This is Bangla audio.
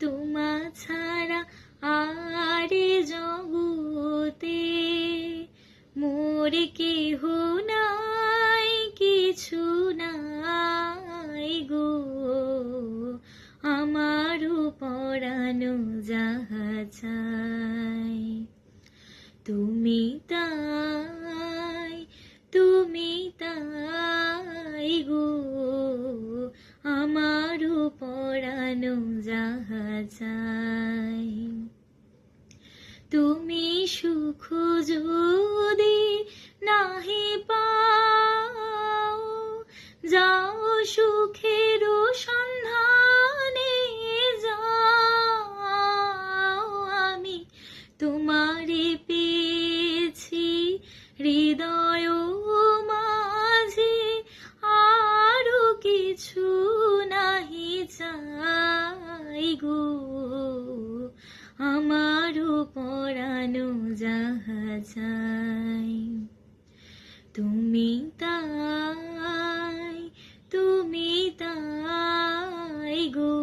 তোমা ছাড়া আরে জগতে মোর কেহ নাই, কিছু নাই গো। আমারও পরানো যাহা চাই, তুমি তাই আমারও পরানো যাহা চাই তুমি সুখ যদি নাহি পাও, যাও সুখের সন্ধানে যাও। আমি তোমারে পেয়েছি হৃদয় গো আমারও পরানো যাহা চাই। তুমি তাই তুমি তাই গো